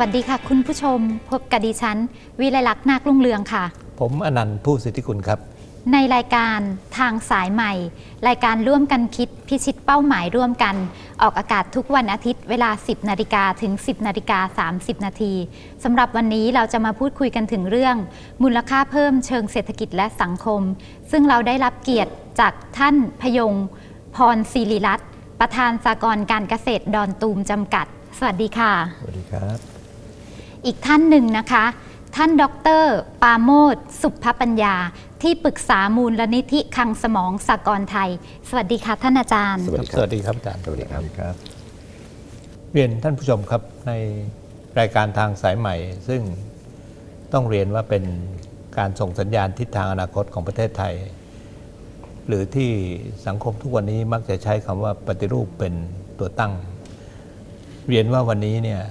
วัสดีค่ะ คุณผู้ชมพบกับดิฉัน วิไลลักษณ์นาครุ่งเรืองค่ะ ผมอนันต์ผู้สิทธิคุณครับ ในรายการทางสายใหม่ รายการร่วมกันคิดพิชิตเป้าหมายร่วมกัน ออกอากาศทุกวันอาทิตย์เวลา 10นาฬิกาถึง 10นาฬิกา30นาทีสำหรับวันนี้เราจะมาพูดคุยกันถึงเรื่อง มูลค่าเพิ่มเชิงเศรษฐกิจและสังคม ซึ่งเราได้รับเกียรติจากท่านพยง พรศิริรัตน์ประธานสากลการเกษตรดอนตูมจำกัด สวัสดีค่ะ สวัสดีครับ อีกท่านหนึ่งนะคะ ท่านดรปาโมดสุภปัญญา ที่ปรึกษามูลนิธิคังสมองสากลไทย สวัสดีค่ะท่านอาจารย์ สวัสดีครับสวัสดีครับอาจารย์สวัสดีครับครับเรียนท่านผู้ชมครับในรายการทางสายใหม่ ซึ่งต้องเรียนว่าเป็นการส่งสัญญาณทิศทางอนาคตของประเทศไทย หรือที่สังคมทุกวันนี้มักจะใช้คำว่าปฏิรูปเป็นตัวตั้ง เรียนว่าวันนี้เนี่ย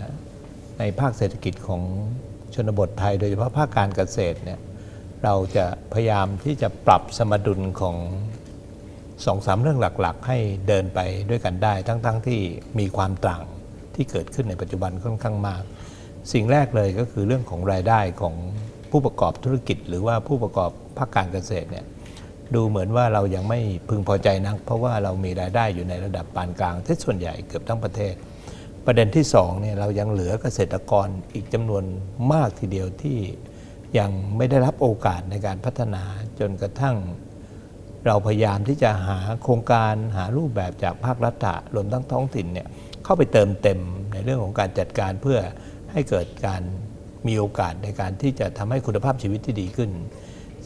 ในภาคเศรษฐกิจของชนบทไทย โดยเฉพาะภาคการเกษตรเนี่ยเราจะพยายามที่จะปรับสมดุลของสองสามเรื่องหลักๆ ให้เดินไปด้วยกันได้ทั้งๆทที่มีความต่างที่เกิดขึ้นในปัจจุบันค่อนข้างมาก สิ่งแรกเลยก็คือเรื่องของรายได้ของผู้ประกอบธุรกิจ หรือว่าผู้ประกอบภาคการเกษตรเนี่ยดูเหมือนว่าเรายังไม่พึงพอใจนัก เพราะว่าเรามีรายได้อยู่ในระดับปานกลางที่ส่วนใหญ่เกือบทั้งประเทศ ประเด็นที่สองเนี่ยเรายังเหลือเกษตรกรอีกจำนวนมากทีเดียวที่ยังไม่ได้รับโอกาสในการพัฒนาจนกระทั่ง เราพยายามที่จะหาโครงการหารูปแบบจากภาครัฐะรวมทั้งท้องถิ่นเนี่ยเข้าไปเติมเต็มในเรื่องของการจัดการเพื่อให้เกิดการมีโอกาสในการที่จะทำให้คุณภาพชีวิตที่ดีขึ้น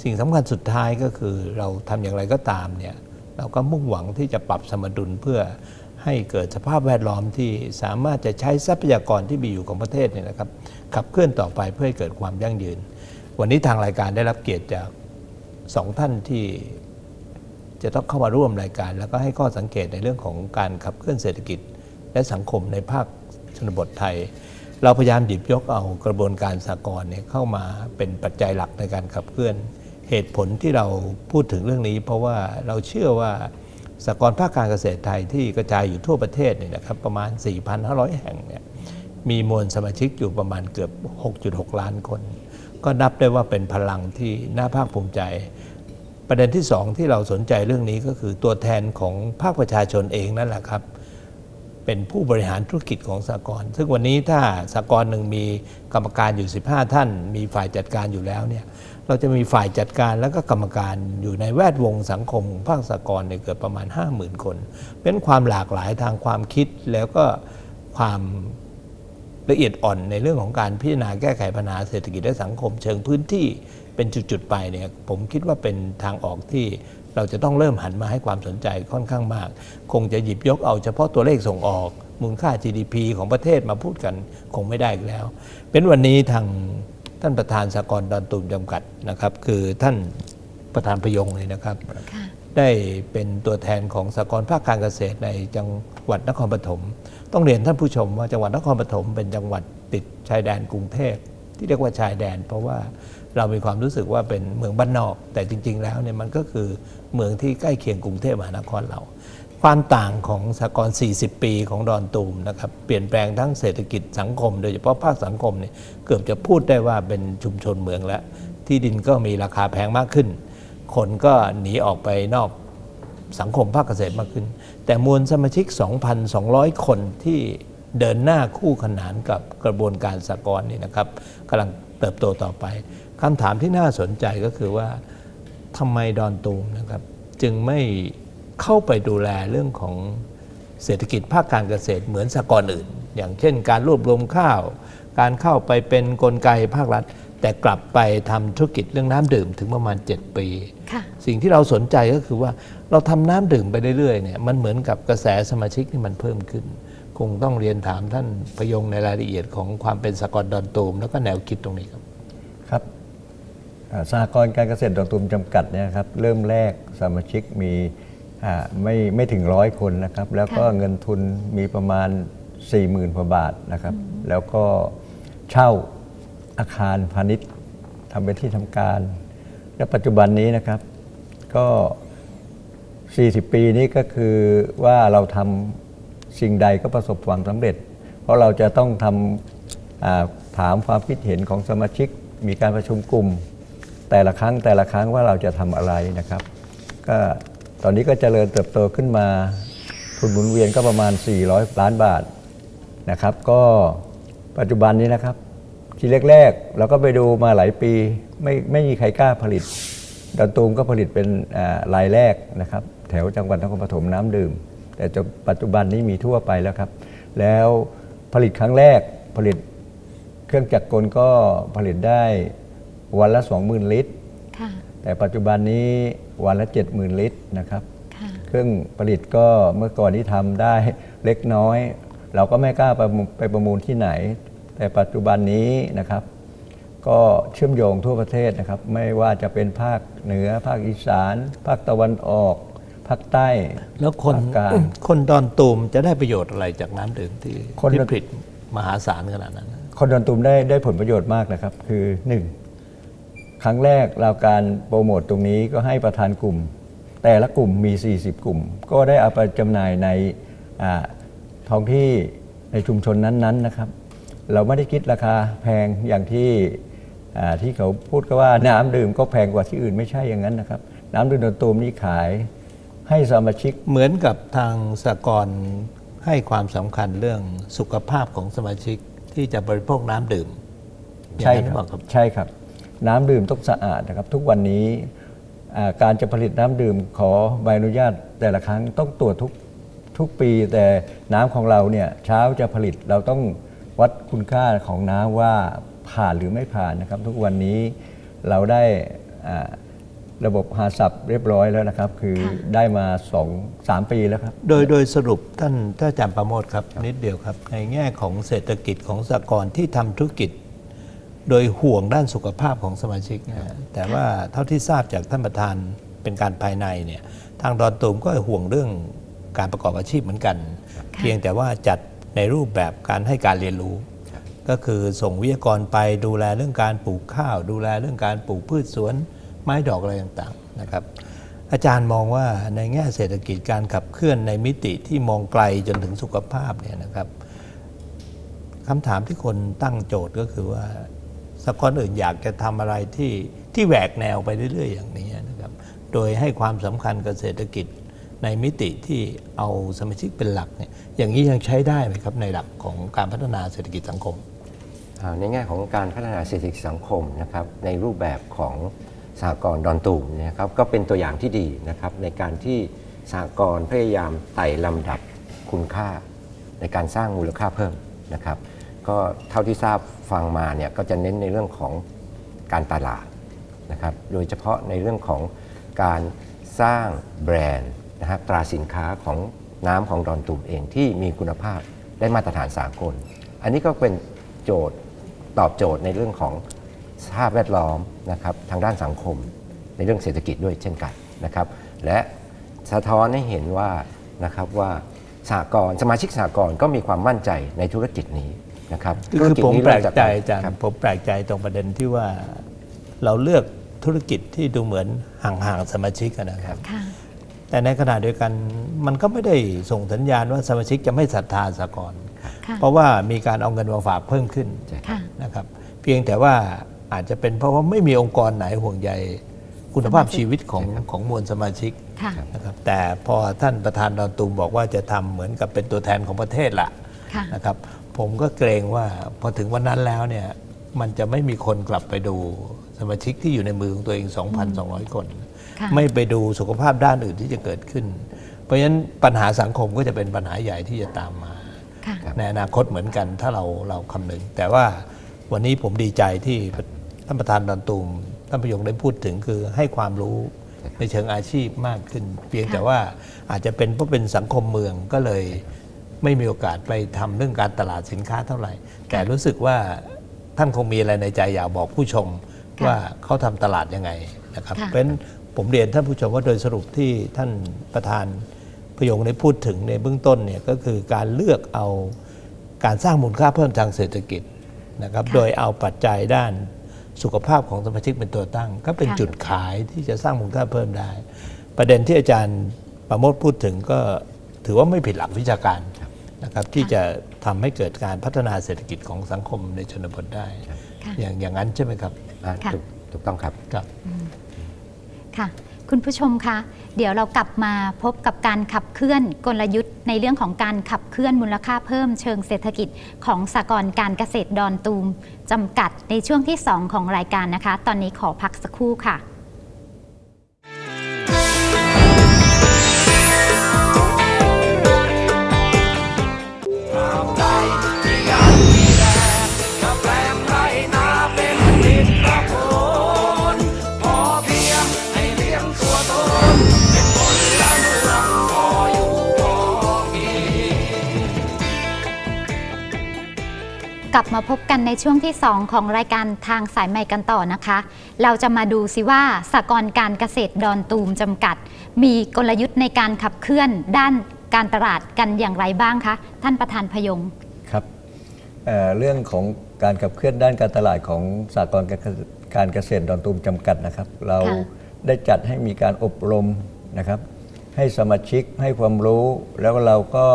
สิ่งสำคัญสุดท้ายก็คือเราทำอย่างไรก็ตามเนี่ยเราก็มุ่งหวังที่จะปรับสมดุลเพื่อ ให้เกิดสภาพแวดล้อมที่สามารถจะใช้ทรัพยากรที่มีอยู่ของประเทศเนี่ยนะครับขับเคลื่อนต่อไปเพื่อให้เกิดความยั่งยืน วันนี้ทางรายการได้รับเกียรติจากสองท่านที่จะต้องเข้ามาร่วมรายการ แล้วก็ให้ข้อสังเกตในเรื่องของการขับเคลื่อนเศรษฐกิจ และสังคมในภาคชนบทไทย เราพยายามหยิบยกเอากระบวนการสากลเนี่ยเข้ามาเป็นปัจจัยหลักในการขับเคลื่อน เหตุผลที่เราพูดถึงเรื่องนี้ เพราะว่าเราเชื่อว่า สากลภาคการเกษตรไทยที่กระจายอยู่ทั่วประเทศเนี่ยนะครับประมาณ 4,500 แห่งเนี่ยมีมวลสมาชิกอยู่ประมาณเกือบ 6.6 ล้านคน ก็นับได้ว่าเป็นพลังที่น่าภาคภูมิใจ ประเด็นที่สองที่เราสนใจเรื่องนี้ก็คือตัวแทนของภาคประชาชนเองนั่นแหละครับ เป็นผู้บริหารธุรกิจของสากลซึ่งวันนี้ถ้าสากลหนึ่งมีกรรมการอยู่ 15 ท่าน มีฝ่ายจัดการอยู่แล้วเนี่ย เราจะมีฝ่ายจัดการแล้วก็กรรมการอยู่ในแวดวงสังคมภาคสากลเนี่ยเกือบประมาณ 50,000 คนเป็นความหลากหลายทางความคิดแล้วก็ความละเอียดอ่อนในเรื่องของการพิจารณาแก้ไขปัญหาเศรษฐกิจและสังคม เชิงพื้นที่เป็นจุดๆไปเนี่ยผมคิดว่าเป็นทางออกที่เราจะต้องเริ่มหันมาให้ความสนใจค่อนข้างมาก คงจะหยิบยกเอาเฉพาะตัวเลขส่งออก มูลค่า GDP ของประเทศมาพูดกันคงไม่ได้อีกแล้ว เป็นวันนี้ทาง ท่านประธานสากลดอนตูมจำกัดนะครับ คือท่านประธานพยงเลยนะครับค่ะได้เป็นตัวแทนของสากลภาคการเกษตรในจังหวัดนครปฐมต้องเรียนท่านผู้ชมว่าจังหวัดนครปฐมเป็นจังหวัดติดชายแดนกรุงเทพที่เรียกว่าชายแดน เพราะว่าเรามีความรู้สึกว่าเป็นเมืองบ้านนอก แต่จริง ๆ แล้วเนี่ยมันก็คือเมืองที่ใกล้เคียงกรุงเทพมหานครเรา ความต่างของสากล40 ปีของดอนตูมนะครับเปลี่ยนแปลงทั้งเศรษฐกิจสังคม โดยเฉพาะภาคสังคมเนี่ยเกือบจะพูดได้ว่าเป็นชุมชนเมืองแล้ว ที่ดินก็มีราคาแพงมากขึ้น คนก็หนีออกไปนอกสังคมภาคเกษตรมากขึ้น แต่มวลสมาชิก 2,200 คนที่เดินหน้าคู่ขนานกับกระบวนการสากลนี่นะครับกำลังเติบโตต่อไปคำถามที่น่าสนใจก็คือว่าทำไมดอนตูมนะครับจึงไม่ เข้าไปดูแลเรื่องของเศรษฐกิจภาคการเกษตรเหมือนสากลอื่น อย่างเช่น การรวบรวมข้าว การเข้าไปเป็นกลไกภาครัฐ แต่กลับไปทำธุรกิจเรื่องน้ำดื่มถึงประมาณ 7 ปีค่ะสิ่งที่เราสนใจก็คือว่าเราทำน้ำดื่มไปเรื่อยๆเนี่ยมันเหมือนกับกระแสสมาชิกที่มันเพิ่มขึ้น คงต้องเรียนถามท่านพยงในรายละเอียดของความเป็นสากลดอนตูม แล้วก็แนวคิดตรงนี้ครับครับอ่าสหกรณ์การเกษตรดอนตูมจำกัดเนี่ยครับเริ่มแรกสมาชิกมีอ่า ไม่ไม่ถึงร้อยคนนะครับ แล้วก็ค่ะเงินทุนมีประมาณ 4 0,000กว่าบาทนะครับ แล้วก็เช่าอาคารพาณิชย์ทำเป็นที่ทำการ และปัจจุบันนี้นะครับ ก็ 40 ปีนี้ก็คือว่าเราทำสิ่งใดก็ประสบความสำเร็จ เพราะเราจะต้องทำอ่าถามความคิดเห็นของสมาชิก มีการประชุมกลุ่ม แต่ละครั้งแต่ละครั้งว่าเราจะทำอะไรนะครับ ก็ ตอนนี้ก็เจริญเติบโตขึ้นมา ทุนหมุนเวียนก็ประมาณ 400 ล้านบาทนะครับ ก็ปัจจุบันนี้นะครับ ทีแรกๆเราก็ไปดูมาหลายปีไม่ไม่มีใครกล้าผลิตดอนตูมก็ผลิตเป็นรายแรกนะครับ แถวจังหวัดนครปฐมน้ำดื่ม แต่จนปัจจุบันนี้มีทั่วไปแล้วครับ แล้วผลิตครั้งแรกผลิตเครื่องจักรกลก็ผลิตได้วันละ 20,000 ลิตร แต่ปัจจุบันนี้วันละ 70,000 ลิตรนะครับค่ะเครื่องผลิตก็เมื่อก่อนที่ทำได้เล็กน้อย เราก็ไม่กล้าไปไปประมูลที่ไหน แต่ปัจจุบันนี้นะครับ ก็เชื่อมโยงทั่วประเทศนะครับ ไม่ว่าจะเป็นภาคเหนือ ภาคอีสาน ภาคตะวันออกภาคใต้ แล้วคนภาคกลางคนดอนตูมจะได้ประโยชน์อะไรจากน้ำดื่มที่คนที่ดอนผลิตมหาศาลขนาดนั้น คนดอนตูมได้ได้ผลประโยชน์มากนะครับ คือ1 ครั้งแรกเราการโปรโมทตรงนี้ก็ให้ประธานกลุ่ม แต่ละกลุ่มมี 40 กลุ่ม ก็ได้เอาไปจำหน่ายในอาท้องที่ในชุมชนนั้นๆนะครับ เราไม่ได้คิดราคาแพงอย่างที่อ่าที่เขาพูดก็ว่าน้ำดื่มก็แพงกว่าที่อื่นไม่ใช่อย่างนั้นนะครับ น้ำดื่มดอนตูมนี่ขายให้สมาชิกเหมือนกับทางสากลให้ความสำคัญเรื่องสุขภาพของสมาชิกที่จะบริโภคน้ำดื่มใช่อย่างนั้นคหรัอบเปล่าครับใช่ครับ น้ำดื่มต้องสะอาดนะครับ ทุกวันนี้การจะผลิตน้ำดื่มขอใบอนุญาตแต่ละครั้งต้องตรวจทุกทุกปี แต่น้ำของเราเนี่ยเช้าจะผลิตเราต้องวัดคุณค่าของน้ำว่าผ่านหรือไม่ผ่านนะครับ ทุกวันนี้เราได้ระบบหาสับเรียบร้อยแล้วนะครับ คือได้มาสองสามปีแล้วครับ โดยโดยสรุปท่านท่านอาจารย์ประโมทครับ นิดเดียวครับ ในแง่ของเศรษฐกิจของสากลที่ทำธุรกิจ โดยห่วงด้านสุขภาพของสมาชิกนะฮะแต่ว่าเท่าที่ทราบจากท่านประธานเป็นการภายในเนี่ยทางดอนตูมก็ห่วงเรื่องการประกอบอาชีพเหมือนกัน เพียงแต่ว่าจัดในรูปแบบการให้การเรียนรู้ ก็คือส่งวิทยากรไปดูแลเรื่องการปลูกข้าว ดูแลเรื่องการปลูกพืชสวนไม้ดอกอะไรต่างๆนะครับ อาจารย์มองว่าในแง่เศรษฐกิจการขับเคลื่อนในมิติที่มองไกลจนถึงสุขภาพเนี่ยนะครับคำถามที่คนตั้งโจทย์ก็คือว่า สกลอื่นอยากจะทำอะไรที่ที่แหวกแนวไปเรื่อย ๆ อย่างนี้นะครับ โดยให้ความสำคัญกับเศรษฐกิจในมิติที่เอาสมาชิกเป็นหลักเนี่ยอย่างนี้ยังใช้ได้ไหมครับในหลักของการพัฒนาเศรษฐกิจสังคมอ่าในแง่ของการพัฒนาเศรษฐกิจสังคมนะครับในรูปแบบของสหกรณ์ดอนตูมเนยนะครับก็เป็นตัวอย่างที่ดีนะครับในการที่สหกรณ์พยายามไต่ลำดับคุณค่า ในการสร้างมูลค่าเพิ่มนะครับ ก็เท่าที่ทราบฟังมาเนี่ยก็จะเน้นในเรื่องของการตลาดนะครับโดยเฉพาะในเรื่องของการสร้างแบรนด์นะครับตราสินค้าของน้ำของดอนตูมเองที่มีคุณภาพได้มาตรฐานสากล อันนี้ก็เป็นโจทย์ตอบโจทย์ในเรื่องของสภาพแวดล้อมนะครับทางด้านสังคม ในเรื่องเศรษฐกิจด้วยเช่นกันนะครับ และสะท้อนให้เห็นว่านะครับว่าสหกรณ์สมาชิกสหกรณ์ก็มีความมั่นใจในธุรกิจนี้ นะครับคือธุรคือกิจผมนี้แปลเริ่กจากใจอาจารย์ครับผมแปลกใจตรงประเด็นที่ว่าเราเลือกธุรกิจที่ดูเหมือนห่างๆสมาชิกอะนะครับค่ะแต่ในขณะเดียวกันมันก็ไม่ได้ส่งสัญญาณว่าสมาชิกจะไม่ศรัทธาสากลค่ะเพราะว่ามีการเอาเงินมาฝากเพิ่มขึ้นค่ะนะครับ เพียงแต่ว่าอาจจะเป็นเพราะว่าไม่มีองค์กรไหนห่วงใยคุณภาพสมาชิกชีวิตของของมวลสมาชิกค่ะนะครับแต่พอท่านประธานดอนตูมบอกว่าจะทำเหมือนกับเป็นตัวแทนของประเทศละค่ะนะครับ ผมก็เกรงว่าพอถึงวันนั้นแล้วเนี่ยมันจะไม่มีคนกลับไปดูสมาชิกที่อยู่ในมือของตัวเอง 2,200 คนค่ะไม่ไปดูสุขภาพด้านอื่นที่จะเกิดขึ้น เพราะฉะนั้นปัญหาสังคมก็จะเป็นปัญหาใหญ่ที่จะตามมาค่ะในอนาคตเหมือนกันถ้าเราเราคำนึง แต่ว่าวันนี้ผมดีใจที่ท่านประธานดอนตูมท่านประยงได้พูดถึงคือให้ความรู้ในเชิงอาชีพมากขึ้น เพียงแต่ว่าอาจจะเป็นเพราะเป็นสังคมเมืองก็เลย ไม่มีโอกาสไปทำเรื่องการตลาดสินค้าเท่าไหร่ แต่รู้สึกว่าท่านคงมีอะไรในใจอยากบอกผู้ชมค่ะว่าเขาทำตลาดยังไงนะครับค่ะเพราะฉะนั้นผมเรียนท่านผู้ชมว่าโดยสรุปที่ท่านประธานพยงได้พูดถึงในเบื้องต้นเนี่ยก็คือการเลือกเอาการสร้างมูลค่าเพิ่มทางเศรษฐกิจนะครับค่ะโดยเอาปัจจัยด้านสุขภาพของสมาชิกเป็นตัวตั้ง ก็เป็นค่ะจุดขายที่จะสร้างมูลค่าเพิ่มได้ ประเด็นที่อาจารย์ประโมทพูดถึงก็ถือว่าไม่ผิดหลักวิชาการ นะครับนะครับที่จะทำให้เกิดการพัฒนาเศรษฐกิจของสังคมในชนบทได้ค่ะอย่างอย่างนั้นใช่ไหมครับอ่าค่ะถูกถูกต้องครับครับค่ะ คุณผู้ชมคะเดี๋ยวเรากลับมาพบกับการขับเคลื่อนกลยุทธ์ในเรื่องของการขับเคลื่อนมูลค่าเพิ่มเชิงเศรษฐกิจของสากลการเกษตรดอนตูมจำกัดในช่วงที่ 2 ของรายการนะคะ ตอนนี้ขอพักสักครู่ค่ะ บมาพบกันในช่วงที่ 2 ของรายการทางสายใหม่กันต่อนะคะ เราจะมาดูซิว่าสากลการเกษตรดอนตูมจำกัด มีกลยุทธ์ในการขับเคลื่อนด้านการตลาดกันอย่างไรบ้างคะ ท่านประธานพยงครับเเรื่องของการขับเคลื่อนด้านการตลาดของสากลการเกษตรดอนตูมจำกัดนะครับ เราได้จัดให้มีการอบรมนะครับ ให้สมาชิกให้ความรู้แล้วเราก็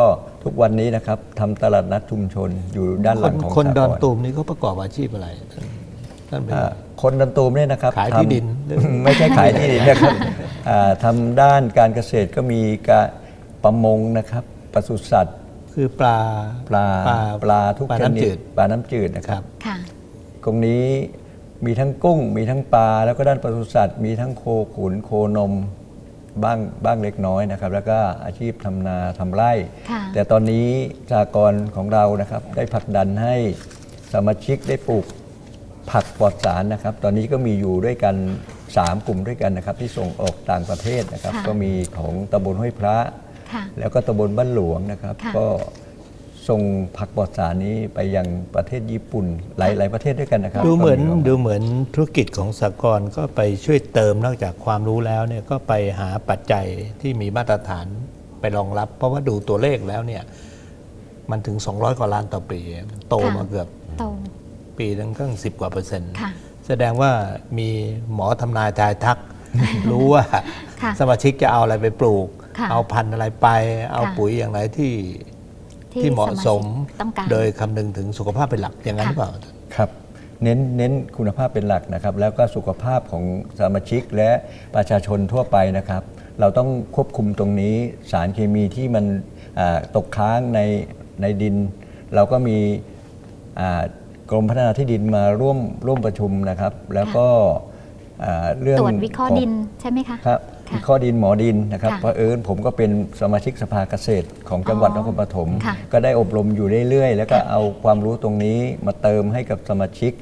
ทุกวันนี้นะครับทำตลาดนัดชุมชนอยู่ด้านหคลันงของคนสากลดอนตูมนี่เขาประกอบอาชีพอะไรท่านท่านเป็นอ่าคนดอนตูมเนี่ยนะครับขายที่ทำดินไม่ใช่ขายที่ดินนะครับอ่าทำด้านการเกษตรก็มีการประมงนะครับปศุสัตว์คือปลาปลาปลาทุกปลาชนิน้ำจืดดปลาน้ำจืดนะคครัรับ บ ค่ะ ตรงนี้มีทั้งกุ้ง มีทั้งปลาแล้วก็ด้านปศุสัตว์มีทั้งโคขุนโคนม บ้างบ้างเล็กน้อยนะครับ แล้วก็อาชีพทำนาทำไร่ ค่ะแต่ตอนนี้สากรณ์ของเรานะครับได้ผลักดันให้สมาชิกได้ปลูกผักปลอดสารนะครับ ตอนนี้ก็มีอยู่ด้วยกัน 3 กลุ่มด้วยกันนะครับ ที่ส่งออกต่างประเทศนะครับ ค่ะ ก็มีของตำบลห้วยพระ ค่ะ แล้วก็ตำบลบ้านหลวงนะครับ ค่ะก็ ส่งผักปลอดสารนี้ไปยังประเทศญี่ปุ่นหลายหลายประเทศด้วยกันนะครับดูเหมือนก็ดูเหมือนธุรกิจของสากลก็ไปช่วยเติมนอกจากความรู้แล้วเนี่ยก็ไปหาปัจจัยที่มีมาตรฐานไปรองรับ เพราะว่าดูตัวเลขแล้วเนี่ยมันถึง 200 กว่าล้านต่อปี มันโตค่ะมาเกือบโตปีนึงก็สิบกว่าเปอร์เซ็นต์ค่ะแสดงว่ามีหมอทำนายทายทัก รู้ว่าค่ะสมาชิกจะเอาอะไรไปปลูกค่ะเอาพันธุ์อะไรไป เอาค่ะปุ๋ยอย่างไรที่ ที่ที่เหมาะสมสมาชิกต้องการโดยคำนึงถึงสุขภาพเป็นหลักอย่างนั้นหรือเปล่าครับเน้นเน้นคุณภาพเป็นหลักนะครับ แล้วก็สุขภาพของสมาชิกและประชาชนทั่วไปนะครับ เราต้องควบคุมตรงนี้สารเคมีที่มันอ่าตกค้างในในดิน เราก็มีอ่ากรมพัฒนาที่ดินมาร่วมร่วมประชุมนะครับ แล้วก็อ่าเรื่องตรวจวิเคราะห์ของดินใช่ไหมคะครับ ค่ะวิเคราะห์ดินหมอดินนะครับค่ะเพราะเอิญผมก็เป็นสมาชิกสภาเกษตรของจังหวัดอ๋นอครปฐมค่ะก็ได้อบรมอยู่เรื่อยๆ แล้วก็ค่ะเอาความรู้ตรงนี้มาเติมให้กับสมาชิก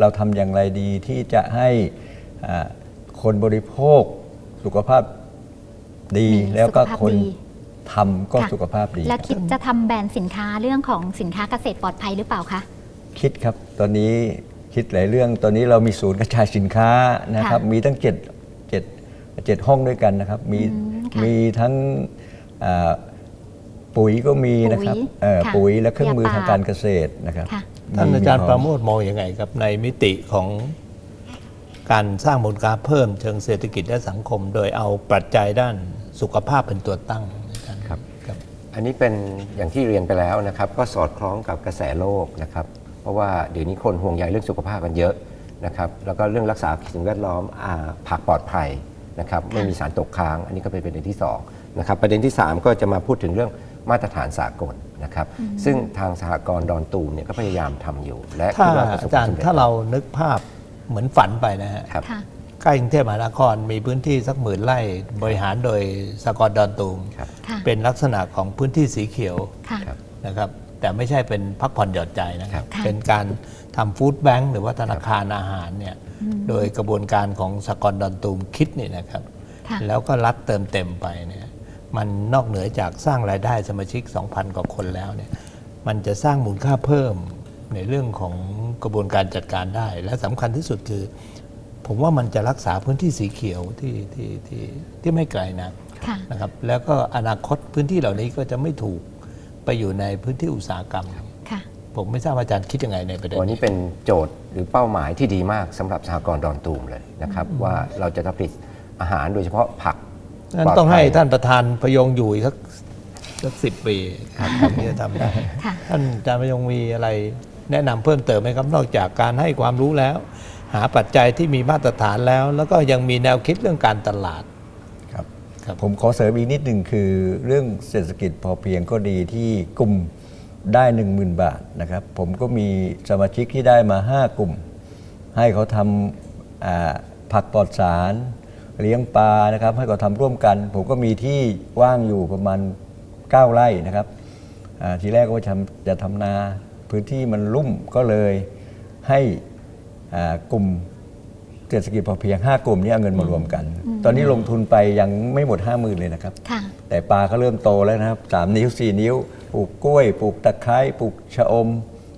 เราทำอย่างไรดีที่จะให้อ่าคนบริโภคสุขภาพดีมีแล้วก็สุขภาพคนดีทำก็ค่ะสุขภาพดี และคิดจะทำแบรนด์สินค้าเรื่องของสินค้าเกษตรปลอดภัยหรือเปล่าคะคิดครับตอนนี้คิดหลายเรื่อง ตอนนี้เรามีศูนย์กระจายสินค้านะครับค่ะมีตั้งเจ็ด เจ็ดเจ็ดห้องด้วยกันนะครับ มีอืมค่ะมีทั้งอ่าปุ๋ยก็มีนะครับปุ๋ยเอ่อค่ะปุ๋ยและเครื่องมือยาปาทางการเกษตรนะครับค่ะท่านมีอาจารย์มีประโมทมองอยังไงครับในมิติของการสร้างมูลค่าเพิ่มเชิงเศรษฐกิจและสังคม โดยเอาปัจจัยด้านสุขภาพเป็นตัวตั้งอาจารย์ครับครับ อันนี้เป็นอย่างที่เรียนไปแล้วนะครับ ก็สอดคล้องกับกระแสโลกนะครับ เพราะว่าเดี๋ยวนี้คนห่วงใยเรื่องสุขภาพกันเยอะนะครับ แล้วก็เรื่องรักษาสิ่งแวดล้อมอ่าผักปลอดภัย นะครับไม่มีสารตกค้าง อันนี้ก็เป็นประเด็นที่สองนะครับประเด็นที่ 3 ก็จะมาพูดถึงเรื่องมาตรฐานสากลนะครับซึ่งทางสหกรณ์ดอนตูมเนี่ยก็พยายามทำอยู่ และถ้าคิดว่าประสบอาคจาวามรสำย์เร็จถ้าเรานึกภาพเหมือนฝันไปนะฮะครับค่ะใกล้กรุงเทพมหานครมีพื้นที่สักหมื่นไร่บริหารโดยสากลดอนตูมครับค่ะเป็นลักษณะของพื้นที่สีเขียวค่ะครับนะครับแต่ไม่ใช่เป็นพักผ่อนหย่อนใจนะครับค่ะเป็นการทำฟู้ดแบงค์หรือว่าธนาคารอาหารเนี่ย โดยกระบวนการของสากลดอนตูมคิดนี่นะครับค่ะแล้วก็รัดเติมเต็มไปเนี่ยมันนอกเหนือจากสร้างรายได้สมาชิก 2,000 กว่าคนแล้วเนี่ยมันจะสร้างมูลค่าเพิ่มในเรื่องของกระบวนการจัดการได้ และสำคัญที่สุดคือ ผมว่ามันจะรักษาพื้นที่สีเขียวที่ที่ที่ที่ไม่ไกลนะค่ะนะครับ แล้วก็อนาคตพื้นที่เหล่านี้ก็จะไม่ถูกไปอยู่ในพื้นที่อุตสาหกรรมค่ะ ผมไม่ทราบว่าอาจารย์คิดยังไงในประเด็นวันนี้นี้เป็นโจทย์หรือเป้าหมายที่ดีมากสำหรับสหกรณ์ดอนตูมเลยนะครับว่าเราจะผลิตอาหารโดยเฉพาะผักนั้นปลดต้องให้ภัยท่านประธานพยงอยู่อีกสักสักสิบปีครับที่จะทำได้ค่ะท่านอาจารย์พยงมีอะไรแนะนำเพิ่มเติมไหมครับนอกจากการให้ความรู้แล้ว หาปัจจัยที่มีมาตรฐานแล้ว แล้วก็ยังมีแนวคิดเรื่องการตลาดครับครับผมขอเสริมอีกนิดหนึ่งคือเรื่องเศรษฐกิจพอเพียงก็ดีที่กลุ่ม ได้ 10,000 บาทนะครับ ผมก็มีสมาชิกที่ได้มา 5 กลุ่ม ให้เขาทำอ่าผักปลอดสาร เลี้ยงปลานะครับ ให้เขาทำร่วมกัน ผมก็มีที่ว่างอยู่ประมาณ 9 ไร่นะครับอ่าทีแรกก็ว่าจะทำจะทำนาพื้นที่มันลุ่มก็เลยให้อ่ากลุ่มเศรษฐกิจพอเพียง 5 กลุ่มนี้เอาเงินมารวมกัน ตอนนี้ลงทุนไปยังไม่หมด 5 0,000 เลยนะครับค่ะแต่ปลาก็เริ่มโตแล้วนะครับ 3 นิ้ว 4 นิ้ว ปลูกกล้วย ปลูกตะไคร้ปลูกชะอม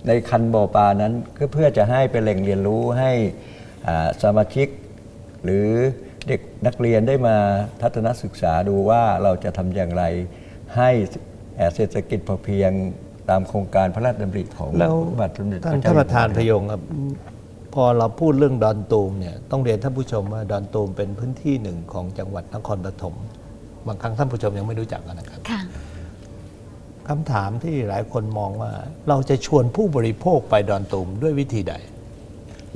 ในคันบ่อปลานั้นก็เพื่อจะให้เป็นแหล่งเรียนรู้ให้อ่าสมาชิก หรือเด็กนักเรียนได้มาทัศนศึกษาดูว่าเราจะทำอย่างไรให้เอ่อเศรษฐกิจพอเพียงตามโครงการพระราชดำริของแล้วพระบาทสมเด็จพท่านระเจ้าท่านประธานอยู่พหัวยงครับพอเราพูดเรื่องดอนตูมเนี่ยต้องเรียนท่านผู้ชมว่าดอนตูมเป็นพื้นที่หนึ่งของจังหวัดนครปฐมบางครั้งท่านผู้ชมยังไม่รู้จักกันนะครับ ค่ะคำถามที่หลายคนมองว่า เราจะชวนผู้บริโภคไปดอนตูมด้วยวิธีใด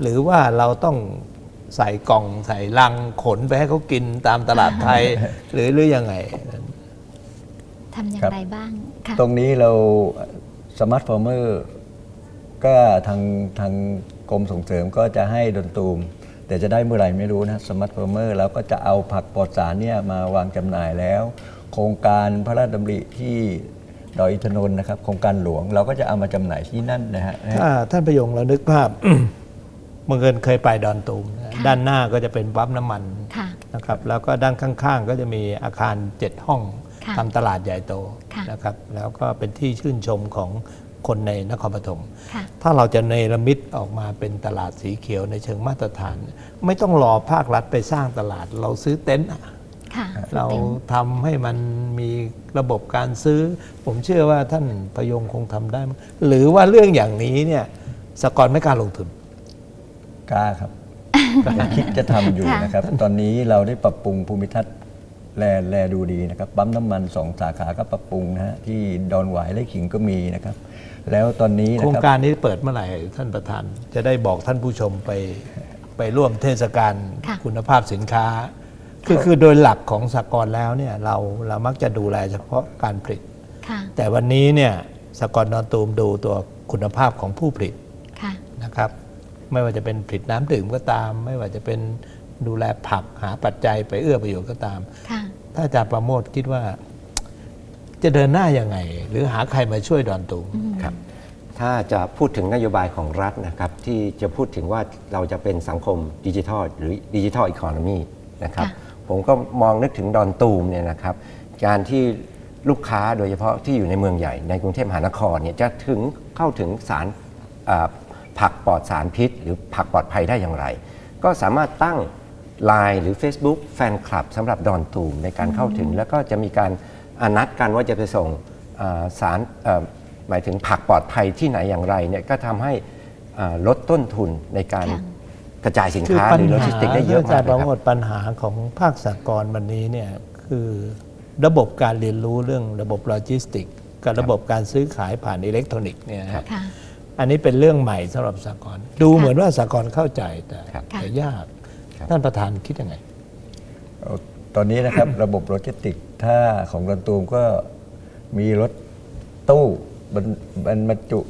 หรือว่าเราต้องใส่กล่องใส่ลังขนไปให้เขากินตามตลาดไทย หรือหรือยังไงทำอย่างครับไรบ้างค่ะตรงนี้เราสมาร์ทฟอร์เมอร์ก็ทางทางกรมส่งเสริมก็จะให้ดนตูม แต่จะได้เมื่อไหร่ไม่รู้นะสมาร์ทฟอร์เมอร์แล้วก็จะเอาผักปลอดสารเนี่ยมาวางจำหน่ายแล้ว โครงการพระราชดำริที่ ดอยอินทนนท์นะครับโครงการหลวงเราก็จะเอามาจำหน่ายที่นั่นนะฮะถ้าท่านประยงเรานึกภาพเมื่อเงินเคยไปดอนตูมนะค่ะด้านหน้าก็จะเป็นปั๊มน้ำมันค่ะนะครับแล้วก็ด้านข้างๆ ก็จะมีอาคารเจ็ดห้องค่ะทำตลาดใหญ่โตค่ะนะครับแล้วก็เป็นที่ชื่นชมของคนในนครปฐมค่ะถ้าเราจะเนรมิตออกมาเป็นตลาดสีเขียวในเชิงมาตรฐาน ไม่ต้องรอภาครัฐไปสร้างตลาดเราซื้อเต็นท์อะค่ะ เราต็มทำให้มันมีระบบการซื้อ ผมเชื่อว่าท่านพยงคงทำได้มั้งหรือว่าเรื่องอย่างนี้เนี่ยสกอร์ไม่กล้ารลงทุนกล้าครับยังคิดจะทำอยู่ค่ะนะครับ ตอนนี้เราได้ปรับปรุงภูมิทัศน์แลแลดูดีนะครับปั๊มน้ำมันสองสาขาก็ปรับปรุงนะฮะที่ดอนหวายและขิงก็มีนะครับ แล้วตอนนี้โคนะรงครับการนี้เปิดเมื่อไหร่ท่านประธาน จะได้บอกท่านผู้ชมไปไปร่วมเทศกาลค่ะคุณภาพสินค้า คือคือโดยหลักของสากลแล้วเนี่ยเราเรามักจะดูแลเฉพาะการผลิต ค่ะ แต่วันนี้เนี่ยสากลนอนตูมดูตัวคุณภาพของผู้ผลิตค่ะ นะครับ ไม่ว่าจะเป็นผลิตน้ำดื่มก็ตาม ไม่ว่าจะเป็นดูแลผักหาปัจจัยไปเอื้อประโยชน์ก็ตาม ค่ะ ถ้าอาจารย์ประโมทคิดว่า จะเดินหน้ายังไง หรือหาใครมาช่วยดอนตูม ครับถ้าจะพูดถึงนโยบายของรัฐนะครับที่จะพูดถึงว่าเราจะเป็นสังคมดิจิทัลหรือดิจิทัลอีโคโนมีนะครับค่ะ ผมก็มองนึกถึงดอนตูมเนี่ยนะครับการที่ลูกค้าโดยเฉพาะที่อยู่ในเมืองใหญ่ในกรุงเทพมหานครเนี่ยจะถึงเข้าถึงสารผักปลอดสารพิษ หรือผักปลอดภัยได้อย่างไร ก็สามารถตั้ง Line หรือ Facebook แฟนคลับสำหรับดอนตูมในการเข้าถึง แล้วก็จะมีการอนัดกันว่าจะไปส่งสารหมายถึงผักปลอดภัยที่ไหนอย่างไรเนี่ยก็ทำให้ลดต้นทุนในการ กระจายสินคือค้าปัญหรือโลหาจิสติกส์ได้เยอะที่มากอาจารย์เลปยระคโมรับทปัญหาของภาคสากลวันนี้เนี่ยคือระบบการเรียนรู้เรื่องระบบโลจิสติกส์กับระบบการซื้อขายผ่านอิเล็กทรอนิกส์เนี่ยนะฮะค่ะอันนี้เป็นเรื่องใหม่สำหรับสากลดูเหมือนว่าสากลเข้าใจแต่ครับแต่ยากครับท่านประธานคิดยังไงเอาตอนนี้นะครับระบบโลจิสติกส์ถ้าของดอนตูมก็มีรถตู้บรรบรรบรรจุ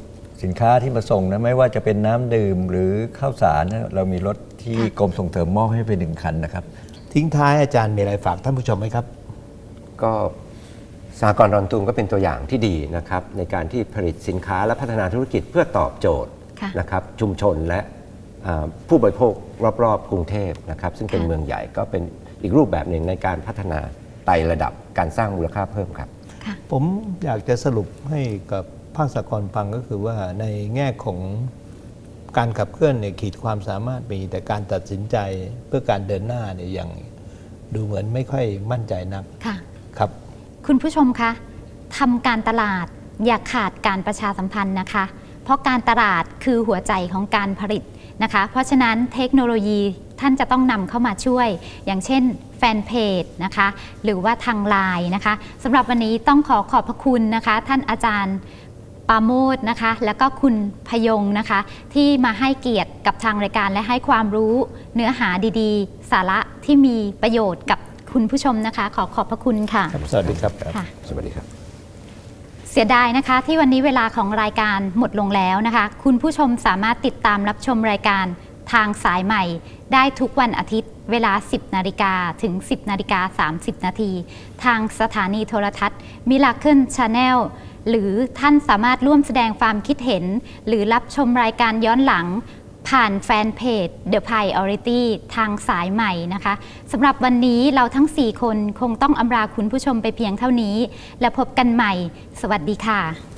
สินค้าที่มาส่งนะไม่ว่าจะเป็นน้ำดื่มหรือข้าวสารนะเรามีรถที่ค่ะกรมส่งเสริมมอบให้ไปหนึ่งคันนะครับ ทิ้งท้ายอาจารย์มีอะไรฝากท่านผู้ชมไหมครับ ก็สหกรณ์ดอนตูมก็เป็นตัวอย่างที่ดีนะครับในการที่ผลิตสินค้าและพัฒนาธุรกิจเพื่อตอบโจทย์ค่ะนะครับชุมชนและอ่าผู้บริโภครอบๆกรุงเทพนะครับซึ่งเป็นค่ะเมืองใหญ่ก็เป็นอีกรูปแบบหนึ่งในการพัฒนาไต่ระดับการสร้างมูลค่าเพิ่มครับค่ะผมอยากจะสรุปให้กับ ภาคสากลฟังก็คือว่าในแง่ของการขับเคลื่อนเนี่ยขีดความสามารถมี แต่การตัดสินใจเพื่อการเดินหน้าเนี่ยยังดูเหมือนไม่ค่อยมั่นใจนักค่ะครับ คุณผู้ชมคะทำการตลาดอย่าขาดการประชาสัมพันธ์นะคะ เพราะการตลาดคือหัวใจของการผลิตนะคะ เพราะฉะนั้นเทคโนโลยีท่านจะต้องนำเข้ามาช่วย อย่างเช่นแฟนเพจนะคะ หรือว่าทางไลน์นะคะสำหรับวันนี้ต้องขอขอบพระคุณนะคะ ท่านอาจารย์ ปราโมดนะคะ แล้วก็คุณพยงนะคะ ที่มาให้เกียรติกับทางรายการและให้ความรู้เนื้อหาดีๆ สาระที่มีประโยชน์กับคุณผู้ชมนะคะ ขอขอบพระคุณค่ะ ครับสวัสดีครับค่ะ สวัสดีครับ เสียดายนะคะ ที่วันนี้เวลาของรายการหมดลงแล้วนะคะ คุณผู้ชมสามารถติดตามรับชมรายการทางสายใหม่ ได้ทุกวันอาทิตย์เวลา 10 นาฬิกาถึง 10 นาฬิกา 30 นาที ทางสถานีโทรทัศน์มิลาเคิลชาแนล หรือท่านสามารถร่วมแสดงความคิดเห็น หรือรับชมรายการย้อนหลัง ผ่านแฟนเพจ The Priority ทางสายใหม่นะคะสำหรับวันนี้เราทั้ง 4 คนคงต้องอำลาคุณผู้ชมไปเพียงเท่านี้ และพบกันใหม่ สวัสดีค่ะ